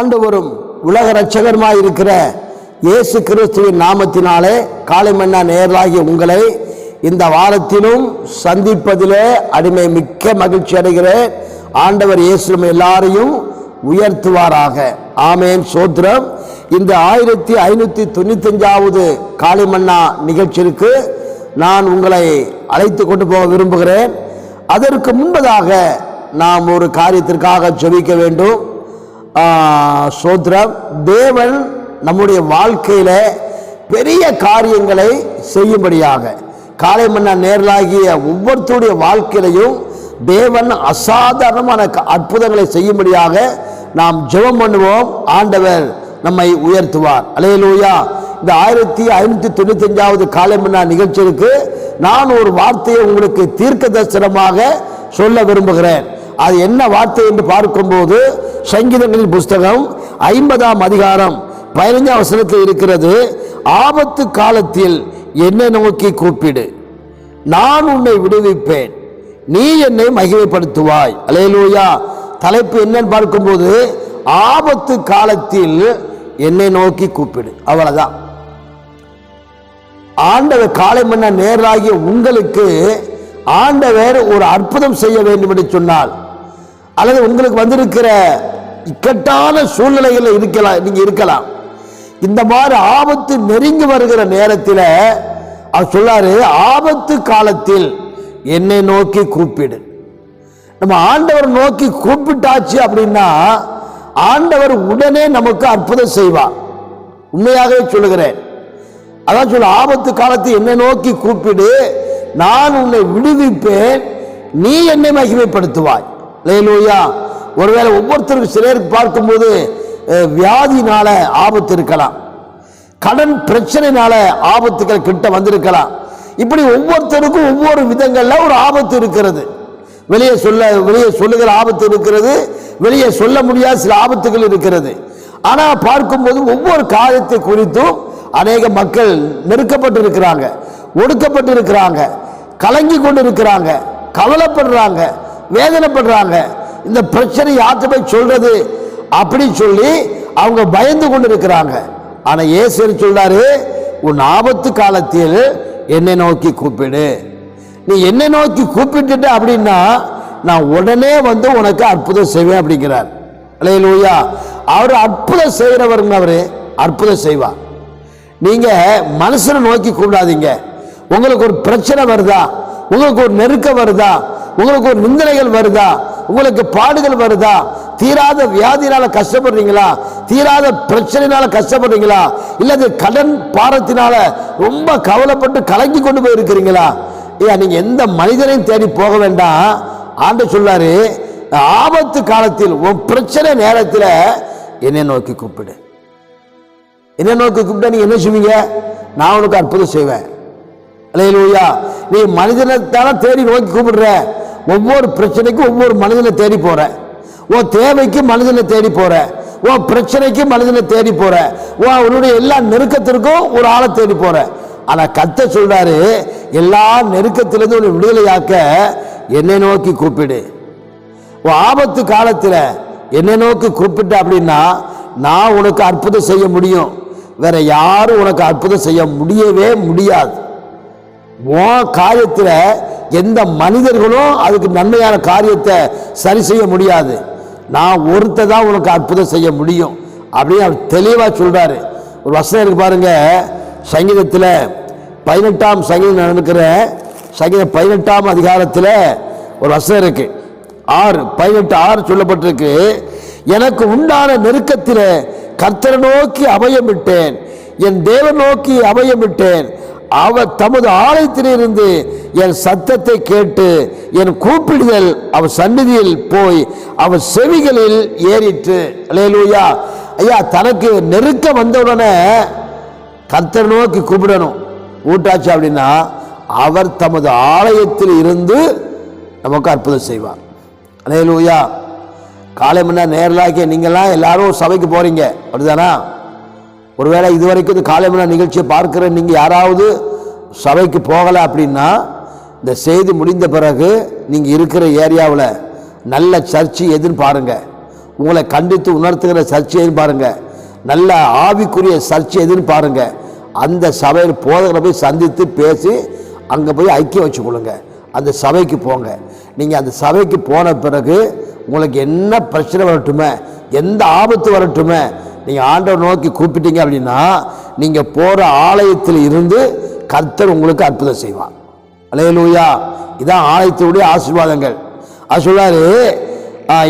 ஆண்டவரும் உலக இரட்சகருமாய் இருக்கிற இயேசு கிறிஸ்துவின் நாமத்தினாலே காலை மன்னா நேரலாகிய உங்களை இந்த வாரத்திலும் சந்திப்பதிலே அடிமை மிக்க மகிழ்ச்சி அடைகிறேன். ஆண்டவர் இயேசு எல்லாரையும் உயர்த்துவாராக. ஆமேன். சோத்திரம். இந்த ஆயிரத்தி ஐநூற்றி தொண்ணூத்தஞ்சாவது காளிமன்னா நிகழ்ச்சிக்கு நான் உங்களை அழைத்து கொண்டு போக விரும்புகிறேன். அதற்கு முன்பதாக நாம் ஒரு காரியத்திற்காக ஜெபிக்க வேண்டும். சோத்ரம் தேவன் நம்முடைய வாழ்க்கையில் பெரிய காரியங்களை செய்யும்படியாக. காலை மன்னா நேரலாகிய ஒவ்வொருத்தருடைய வாழ்க்கையிலையும் தேவன் அசாதாரணமான க- அற்புதங்களை செய்யும்படியாக நாம் ஜெபம் பண்ணுவோம். ஆண்டவர் நம்மை உயர்த்துவார். அலையலூயா. இந்த ஆயிரத்தி ஐநூத்தி தொண்ணூத்தி அஞ்சாவது காலை மன்னா நிகழ்ச்சிக்கு நான் ஒரு வார்த்தையை உங்களுக்கு தீர்க்க தரிசனமாக சொல்ல விரும்புகிறேன். அது என்ன வார்த்தை என்று பார்க்கும்போது சங்கீதங்களின் புஸ்தகம் ஐம்பதாம் அதிகாரம் பதினைஞ்சாம் வசனத்தில் இருக்கிறது ஆபத்து காலத்தில் என்னை நோக்கி கூப்பிடு. நான் உன்னை விடுவிப்பேன். நீ என்னை மகிமைப்படுத்துவாய். அலையலூயா தலைப்பு என்னன்னு பார்க்கும்போது ஆபத்து காலத்தில் என்னை நோக்கி கூப்பிடு. அவ்வளவுதான். ஆண்டவர் காலை மன்ன நேராகிய உங்களுக்கு ஆண்டவர் ஒரு அற்புதம் செய்ய வேண்டும் என்று சொன்னால் அல்லது உங்களுக்கு வந்திருக்கிற இக்கட்டான சூழ்நிலைகளில் இருக்கலாம் நீங்கள் இருக்கலாம். இந்த மாதிரி ஆபத்து நெருங்கி வருகிற நேரத்தில் அவர் சொல்லாரு ஆபத்து காலத்தில் என்னை நோக்கி கூப்பிடு. நம்ம ஆண்டவர் நோக்கி கூப்பிட்டாச்சு அப்படின்னா ஆண்டவர் உடனே நமக்கு அற்புதம் செய்வார். உண்மையாகவே சொல்லுகிறேன். அதான் சொல்ல ஆபத்து காலத்தை என்னை நோக்கி கூப்பிடு நான் உன்னை விடுவிப்பேன் நீ என்னை மகிமைப்படுத்துவாய். லேலூயா. ஒருவேளை ஒவ்வொருத்தருக்கும் சிலருக்கு பார்க்கும்போது வியாதினால ஆபத்து இருக்கலாம். கடன் பிரச்சனைனால ஆபத்துகள் கிட்ட வந்திருக்கலாம். இப்படி ஒவ்வொருத்தருக்கும் ஒவ்வொரு விதங்களில் ஒரு ஆபத்து இருக்கிறது. வெளியே சொல்ல வெளியே சொல்லுகிற ஆபத்து இருக்கிறது. வெளியே சொல்ல முடியாத சில ஆபத்துகள் இருக்கிறது. ஆனால் பார்க்கும்போது ஒவ்வொரு காரியத்தை குறித்தும் அநேக மக்கள் நெருக்கப்பட்டு இருக்கிறாங்க ஒடுக்கப்பட்டு இருக்கிறாங்க கலங்கி கொண்டு இருக்கிறாங்க கவலைப்படுறாங்க. வேதனைப்படுறாங்க. இந்த பிரச்சனை யார்கிட்ட போய் சொல்றது? அப்படின்னு சொல்லி அவங்க பயந்து கொண்டு இருக்கிறாங்க ஆனா இயேசு சொல்றாரு? உன் ஆபத்து காலத்தில் என்னை நோக்கி கூப்பிடு. நீ என்னை நோக்கி கூப்பிட்டுட்ட அப்படின்னா நான் உடனே வந்து உனக்கு அற்புதம் செய்வேன் அப்படிங்கிறார். அலையலூயா அவர் அற்புதம் செய்கிறவருங்க அவரு அற்புதம் செய்வார். நீங்க மனுஷனை நோக்கி கூப்பிடாதீங்க. உங்களுக்கு ஒரு பிரச்சனை வருதா? உங்களுக்கு ஒரு நெருக்கம் வருதா? உங்களுக்கு ஒரு நிந்தனைகள் வருதா? உங்களுக்கு பாடுகள் வருதா? தீராத வியாதினால கஷ்டப்படுறீங்களா? தீராத பிரச்சனைனால கஷ்டப்படுறீங்களா? இல்லது கடன் பாரத்தினால ரொம்ப கவலைப்பட்டு கலங்கி கொண்டு போய் இருக்கிறீங்களா ஐயா நீங்க எந்த மனிதனையும் தேடி போக வேண்டாம். ஆண்டு சொல்லாரு ஆபத்து காலத்தில் உன் பிரச்சனை நேரத்தில் என்னை நோக்கி கூப்பிடு. என்ன நோக்கி கூப்பிட்டா நீங்க என்ன செய்வீங்க? நான் உனக்கு அற்புதம் செய்வேன். அலையலூயா. நீ மனிதனை தானே தேடி நோக்கி கூப்பிடுற. ஒவ்வொரு பிரச்சனைக்கும் ஒவ்வொரு மனிதனை தேடி போற. உன் தேவைக்கு மனிதனை தேடி போற. உன் பிரச்சனைக்கு மனிதனை தேடி போற. உன் அவனுடைய எல்லா நெருக்கத்திற்கும் ஒரு ஆளை தேடி போற. ஆனா கத்த சொல்றாரு எல்லா நெருக்கத்திலிருந்து உன்னை விடுதலையாக்க என்னை நோக்கி கூப்பிடு. உன் ஆபத்து காலத்தில் என்னை நோக்கி கூப்பிட்ட அப்படின்னா நான் உனக்கு அற்புதம் செய்ய முடியும். வேற யாரும் உனக்கு அற்புதம் செய்ய முடியவே முடியாது. உன் காரியத்தில் எந்த மனிதர்களும் அதுக்கு நன்மையான காரியத்தை சரி செய்ய முடியாது. நான் ஒருத்த தான் உனக்கு அற்புதம் செய்ய முடியும். அப்படின்னு அவர் தெளிவாக சொல்கிறாரு ஒரு வசனம் இருக்கு பாருங்க. சங்கீதத்தில் பதினெட்டாம் சங்கீதம் நடக்கிற சங்கீதம் பதினெட்டாம் அதிகாரத்தில் ஒரு வசனம் இருக்கு. ஆறு பதினெட்டு ஆறு சொல்லப்பட்டிருக்கு. எனக்கு உண்டான நெருக்கத்தில் கர்த்தரை நோக்கி அபயமிட்டேன். என் தேவன் நோக்கி அபயமிட்டேன். அவர் தமது ஆலயத்திலிருந்து என் சத்தத்தை கேட்டு என் கூப்பிடுதல் அவர் சந்நிதியில் போய் அவர் செவிகளில் ஏறிற்று. அல்லேலூயா. ஐயா தனக்கு நெருக்க வந்தவுடனே கத்தர் நோக்கி கூப்பிடணும். ஊட்டாச்சு அப்படின்னா அவர் தமது ஆலயத்தில் இருந்து நமக்கு அற்புதம் செய்வார். அலையலூயா காலை முன்ன நேரலாக்கி நீங்கள்லாம் எல்லாரும் சபைக்கு போகிறீங்க அப்படிதானா? ஒருவேளை இதுவரைக்கும் இந்த காலை நிகழ்ச்சியை பார்க்குற நீங்கள் யாராவது சபைக்கு போகலை அப்படின்னா இந்த செய்தி முடிந்த பிறகு நீங்கள் இருக்கிற ஏரியாவில் நல்ல சர்ச்சு எதுன்னு பாருங்க. உங்களை கண்டித்து உணர்த்துகிற சர்ச்சை எதுன்னு பாருங்கள் நல்ல ஆவிக்குரிய சர்ச்சு எதுன்னு பாருங்கள் அந்த சபையில் போதகரை போய் சந்தித்து பேசி அங்கே போய் ஐக்கியம் வச்சுக்கொள்ளுங்க அந்த சபைக்கு போங்க. நீங்கள் அந்த சபைக்கு போன பிறகு உங்களுக்கு என்ன பிரச்சனை வரட்டுமே? எந்த ஆபத்து வரட்டுமே? நீங்கள் ஆண்டவர் நோக்கி கூப்பிட்டீங்க அப்படின்னா நீங்கள் போகிற ஆலயத்தில் இருந்து கர்த்தர் உங்களுக்கு அற்புதம் செய்வார். அலையலூயா. இதான் ஆலயத்தினுடைய ஆசீர்வாதங்கள். அது சொல்றாரு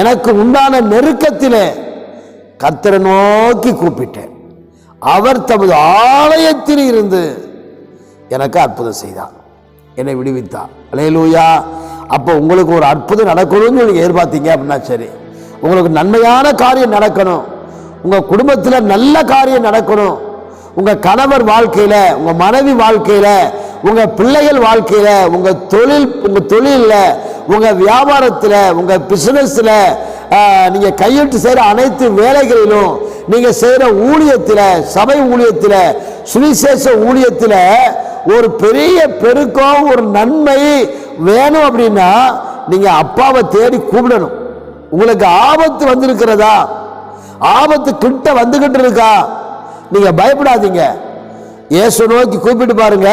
எனக்கு உண்டான நெருக்கத்திலே கர்த்தரை நோக்கி கூப்பிட்டேன். அவர் தமது ஆலயத்தில் இருந்து எனக்கு அற்புதம் செய்தார். என்னை விடுவித்தார். அலையலூயா. அப்போ உங்களுக்கு ஒரு அற்புதம் நடக்கணும்னு நீங்கள் எதிர்பார்த்தீங்க அப்படின்னா சரி. உங்களுக்கு நன்மையான காரியம் நடக்கணும். உங்கள் குடும்பத்தில் நல்ல காரியம் நடக்கணும். உங்கள் கணவர் வாழ்க்கையில் உங்கள் மனைவி வாழ்க்கையில் உங்கள் பிள்ளைகள் வாழ்க்கையில் உங்கள் தொழில் உங்கள் தொழிலில் உங்கள் வியாபாரத்தில் உங்கள் பிஸ்னஸில் நீங்கள் கையிட்டு செய்கிற அனைத்து வேலைகளிலும் நீங்கள் செய்கிற ஊழியத்தில் சபை ஊழியத்தில் சுவிசேஷ ஊழியத்தில் ஒரு பெரிய பெருக்கம் ஒரு நன்மை வேணும் அப்படின்னா நீங்கள் அப்பாவை தேடி கூப்பிடணும். உங்களுக்கு ஆபத்து வந்திருக்கிறதா? ஆபத்து கிட்ட வந்துகிட்டு இருக்கா? நீங்க பயப்படாதீங்க. இயேசு நோக்கி கூப்பிட்டு பாருங்க.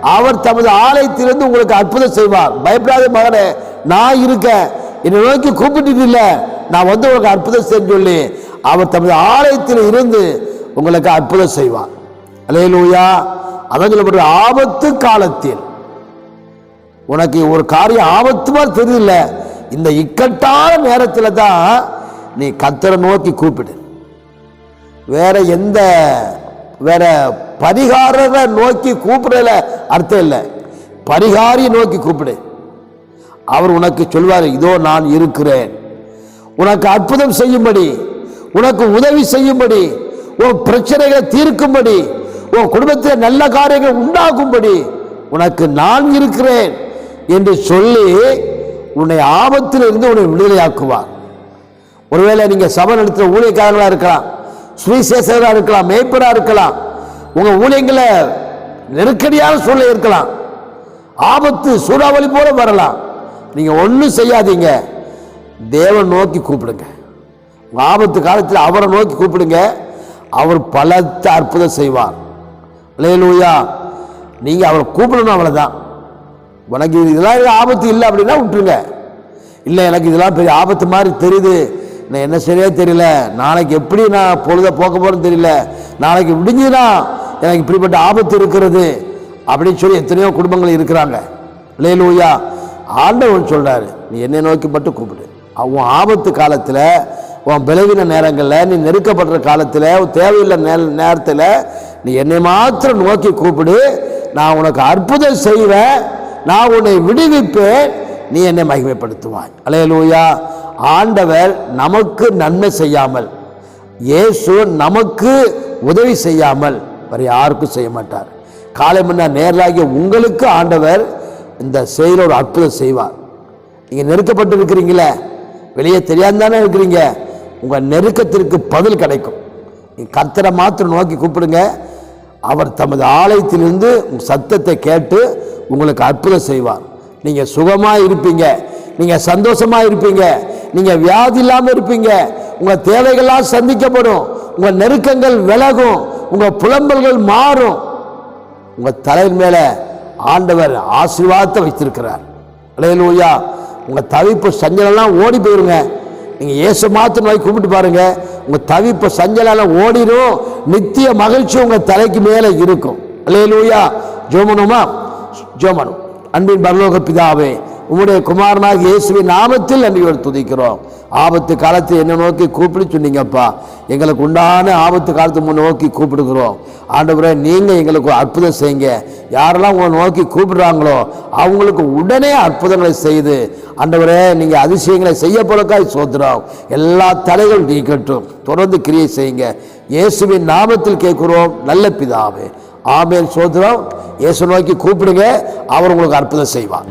அவர் தமது ஆலயத்திலிருந்து உங்களுக்கு அற்புதம் செய்வார். பயப்படாத மகனே நான் இருக்கேன். என்னை நோக்கி கூப்பிட்டு இல்ல. நான் வந்து உங்களுக்கு அற்புதம் செய்ய சொல்லி அவர் தமது ஆலயத்தில் இருந்து உங்களுக்கு அற்புதம் செய்வார். அலையலூயா. அதான் சொல்லப்படுற ஆபத்து காலத்தில். உனக்கு ஒரு காரியம் ஆபத்து மாதிரி தெரியல இந்த இக்கட்டான நேரத்தில் தான் நீ கத்தரை நோக்கி கூப்பிடு. வேற எந்த வேற பரிகாரரை நோக்கி கூப்பிடல அர்த்தம் இல்லை. பரிகாரியை நோக்கி கூப்பிடு. அவர் உனக்கு சொல்வார் இதோ நான் இருக்கிறேன். உனக்கு அற்புதம் செய்யும்படி உனக்கு உதவி செய்யும்படி உன் பிரச்சனைகளை தீர்க்கும்படி உன் குடும்பத்தில் நல்ல காரியங்கள் உண்டாகும்படி உனக்கு நான் இருக்கிறேன் என்று சொல்லி உன்னை ஆபத்தில் இருந்து உன்னை விடுதலையாக்குவார். ஒருவேளை நீங்கள் சபை நடத்துகிற ஊழியக்காரங்களா இருக்கலாம் சுவிசேஷராக இருக்கலாம் மேய்ப்பராக இருக்கலாம் உங்கள் ஊழியங்களை நெருக்கடியான சூழ்நிலை இருக்கலாம் ஆபத்து சூறாவளி போல வரலாம். நீங்கள் ஒன்றும் செய்யாதீங்க. தேவன் நோக்கி கூப்பிடுங்க. உங்கள் ஆபத்து காலத்தில் அவரை நோக்கி கூப்பிடுங்க. அவர் பலத்த அற்புதம் செய்வார். லேலூயா நீங்கள் அவரை கூப்பிடணும் அவ்வளவுதான். உனக்கு இதெல்லாம் ஆபத்து இல்லை அப்படின்னா விட்டுருங்க. இல்லை எனக்கு இதெல்லாம் பெரிய ஆபத்து மாதிரி தெரியுது. நான் என்ன சரியா தெரியல? நாளைக்கு எப்படி நான் பொழுத போக்க போறேன்னு தெரியல. நாளைக்கு விடிஞ்சுனா எனக்கு இப்படிப்பட்ட ஆபத்து இருக்கிறது அப்படின்னு சொல்லி எத்தனையோ குடும்பங்கள் இருக்கிறாங்க. லேலூயா ஆண்டவன் சொல்கிறாரு நீ என்னை நோக்கி மட்டும் கூப்பிடு. உன் ஆபத்து காலத்தில் உன் விளைவின நேரங்களில் நீ நெருக்கப்படுற காலத்தில் உன் தேவையில்லை நே நேரத்தில் நீ என்னை மாத்திரம் நோக்கி கூப்பிடு. நான் உனக்கு அற்புதம் செய்வேன். நான் உன்னை விடுவிப்பேன். நீ என்னை மகிமைப்படுத்துவாய். அலையலூயா ஆண்டவர் நமக்கு நன்மை செய்யாமல் இயேசு நமக்கு உதவி செய்யாமல் வேறு யாருக்கும் செய்ய மாட்டார். காலை முன்ன நேரலாகிய உங்களுக்கு ஆண்டவர் இந்த செயல ஒரு அற்புதம் செய்வார். நீங்கள் நெருக்கப்பட்டு இருக்கிறீங்களே வெளியே தெரியாம தானே இருக்கிறீங்க உங்கள் நெருக்கத்திற்கு பதில் கிடைக்கும். நீ கத்தரை மாத்திரம் நோக்கி கூப்பிடுங்க அவர் தமது ஆலயத்திலிருந்து சத்தத்தை கேட்டு உங்களுக்கு அற்புதம் செய்வார். நீங்கள் சுகமாக இருப்பீங்க நீங்கள் சந்தோஷமாக இருப்பீங்க நீங்கள் வியாதி இல்லாமல் இருப்பீங்க. உங்கள் தேவைகள்லாம் சந்திக்கப்படும். உங்கள் நெருக்கங்கள் விலகும். உங்கள் புலம்பல்கள் மாறும். உங்கள் தலையின் மேலே ஆண்டவர் ஆசீர்வாதத்தை வைத்திருக்கிறார். அலையலூயா. உங்கள் தவிப்பு சஞ்சலம்லாம் ஓடி போயிருங்க. நீங்கள் ஏசு மாத்திரம் நோய் கூப்பிட்டு பாருங்க. உங்கள் தவிப்பு சஞ்சலெல்லாம் ஓடிடும் நித்திய மகிழ்ச்சி உங்கள் தலைக்கு மேலே இருக்கும். அலையலூயா. ஜோமனுமா? ஜோமனும் அன்பின் பரலோக பிதாவே உங்களுடைய குமாரனாக இயேசுவின் நாமத்தில் நன்றியோடு துதிக்கிறோம். ஆபத்து காலத்தை என்ன நோக்கி கூப்பிட்டு சொன்னீங்கப்பா. எங்களுக்கு உண்டான ஆபத்து காலத்தை முன் நோக்கி கூப்பிடுக்கிறோம் ஆண்டவரே நீங்கள் எங்களுக்கு அற்புதம் செய்யுங்க. யாரெல்லாம் உங்களை நோக்கி கூப்பிடுறாங்களோ அவங்களுக்கு உடனே அற்புதங்களை செய்து ஆண்டவரே நீங்கள் அதிசயங்களை செய்ய போறக்காய் சோத்துறோம் எல்லா தலைகள் நீக்கட்டும். தொடர்ந்து கிரியை செய்யுங்க. இயேசுவின் நாமத்தில் கேட்குறோம். நல்ல பிதாவே. ஆமேன் சோதரம் இயேசு நோக்கி கூப்பிடுங்க. அவர் உங்களுக்கு அற்புதம் செய்வார்.